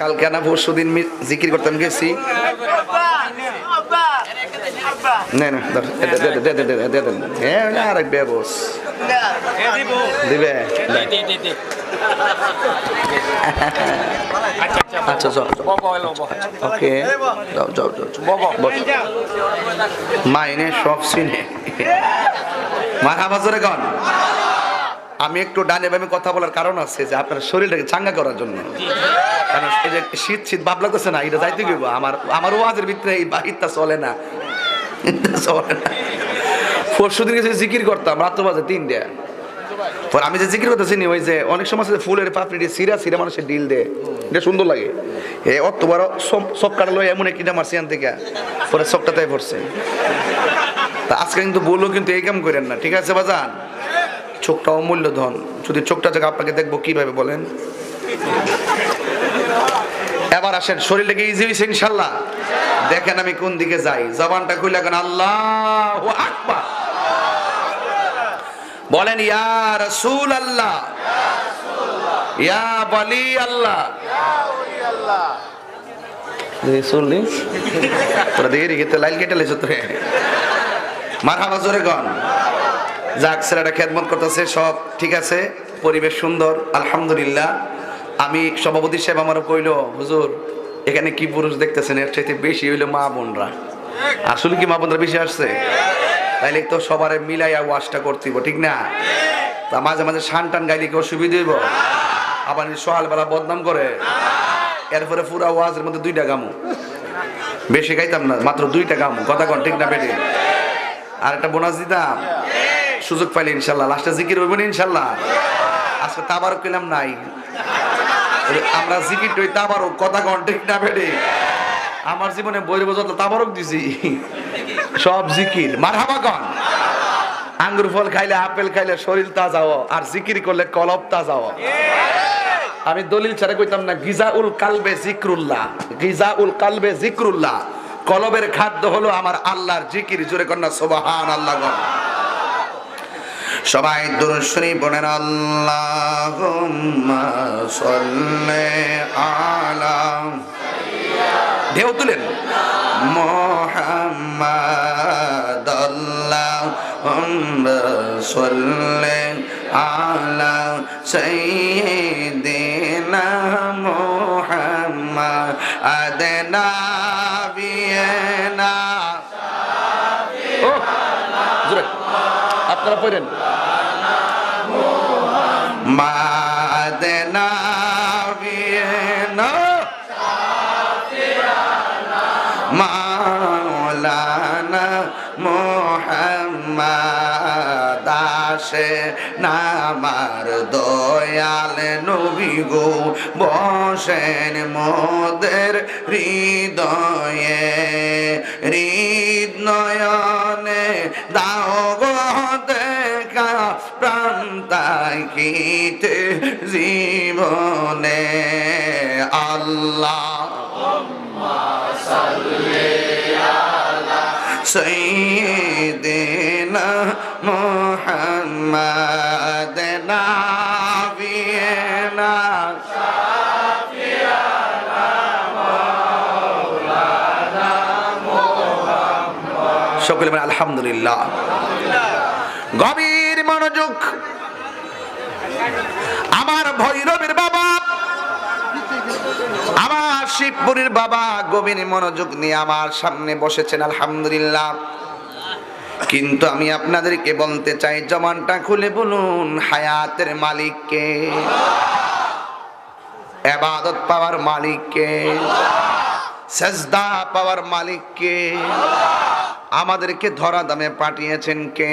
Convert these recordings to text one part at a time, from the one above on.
কালকে না পরশু দিন জিকির করতাম গেছি না আর বস আচ্ছা ওকে মাইনে সব সিনে মা বাজারে গন আমি একটু ডানে বামে কথা বলার কারণ আছে যে আপনার শরীরটাকে চাঙ্গা করার জন্য। যে শীত শীত ভাব লাগতেছে না, এটা যাইতে গেব আমার আমার ওয়াজের ভিতরে এই বাহিরটা চলে না। চলে না। পরশু দিন গেছে জিকির করতাম, রাত বাজে তিনটে। পর আমি যে জিকির করতেছি নি ওই যে অনেক সময় আছে ফুলের পাপড়ি দিয়ে সিরা সিরা মানুষের ডিল দে এটা সুন্দর লাগে। এ অত বড় সব সব কাটালো এমন একটা মারছি আন থেকে। পরে সবটা তাই পড়ছে। তা আজকে কিন্তু বলল কিন্তু এই কাম করেন না। ঠিক আছে, বাজান? চোখটা অমূল্য ধন যদি চোখটা থেকে আপনাকে দেখব কীভাবে বলেন? এবার আসেন শরীরটাকে ইজি হয়েছে ইনশাল্লাহ দেখেন আমি কোন দিকে যাই। জবানটা খুলে এখন আল্লাহ আকবার। বলেন, ইয়া রসুল আল্লাহ ইয়া বলি আল্লাহ শুনলি তোরা হাবা জোরে গন যাক ছেলেটা খেদমত করতেছে, সব ঠিক আছে, পরিবেশ সুন্দর, আলহামদুলিল্লাহ। আমি সভাপতি সাহেব আমারও কইল, হুজুর, এখানে কি পুরুষ দেখতেছেন? এর চাইতে বেশি হইল মা বোনরা। আসলে কি মা বোনরা বেশি আসছে? তাইলে তো সবার মিলাইয়া ওয়াশটা করতেইব ঠিক না? তা মাঝে মাঝে শান টান গাইলে কি অসুবিধা হইব? আবার সকালবেলা বদনাম করে, এরপরে পুরা ওয়াজের মধ্যে দুইটা গামু। বেশি গাইতাম না, মাত্র দুইটা গামু। কথা কন, ঠিক না, বেটে? আর একটা বোনাস দিতাম। সুযোগ পাইলে ইনশাল্লাহ লাস্টে জিকির হইব না ইনশাল্লাহ। আজকে তাবারও পেলাম নাই। আমরা জিকির টই তাবারও কথা কন, ঠিক না বেটে আমার জীবনে বইরে বোঝাতে তাবারক দিছি। সব জিকির। মারহাবা কন। আঙ্গুর ফল খাইলে আপেল খাইলে শরীর তাজাও আর জিকির করলে কলব তাজাও আমি দলিল ছাড়া কইতাম না গিজা উল কালবে জিক্রুল্লাহ গিজা উল কালবে জিক্রুল্লাহ। কলবের খাদ্য হলো আমার আল্লাহর জিকির, জোরে কন্যা সোবাহান আল্লাহ সবাই দুরশ্রী বোনের আল্লাহ আলাম ঢেউ তুলেন। মোহাম্মদ আলা সৈদিনা মোহাম্মদ। আদনা বিয়না। ও আপনারা পড়েন। নামার দয়াল নবী গো বসেন মোদের হৃদয়ে হৃদয়নে দাও জীবনে আল্লাহ। সৈদিন সকলে আলহামদুলিল্লাহ। গভীর মনোযোগ ভৈরবের বাবা। আমার শিবপুরীর বাবা গভীর মনোযোগ নিয়ে আমার সামনে বসেছেন, আলহামদুলিল্লাহ। কিন্তু আমি আপনাদেরকে বলতে চাই, জমানটা খুলে বলুন হায়াতের মালিককে। এবাদত পাওয়ার মালিককে। সেজদা পাওয়ার মালিককে। আমাদেরকে ধরা দামে পাঠিয়েছেন কে?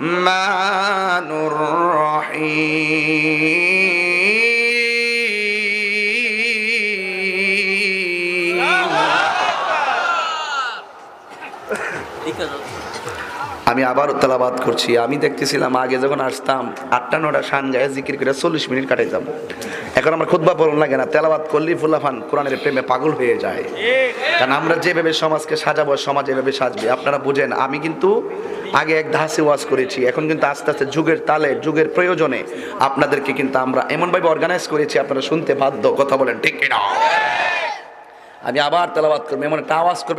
الرحمن الرحيم. আমি আবার তেলাবাদ করছি। আমি দেখতেছিলাম আগে যখন আসতাম, আটটা নটা শান গায়ে জিকির করে চল্লিশ মিনিট কাটাইতাম এখন আমার খুদ্া পড়ন লাগে না। তেলাবাদ করলেই ফুলাফান কোরআনের প্রেমে পাগল হয়ে যায়। কারণ আমরা যেভাবে সমাজকে সাজাবো, সমাজ এভাবে সাজবে, আপনারা বুঝেন। আমি কিন্তু আগে এক ধাসে ওয়াজ করেছি। এখন কিন্তু আস্তে আস্তে যুগের তালে, যুগের প্রয়োজনে আপনাদেরকে কিন্তু আমরা এমনভাবে অর্গানাইজ করেছি, আপনারা শুনতে বাধ্য। কথা বলেন ঠিক আমি আবার তেলাবাদ করব, এমন একটা আওয়াজ করবে।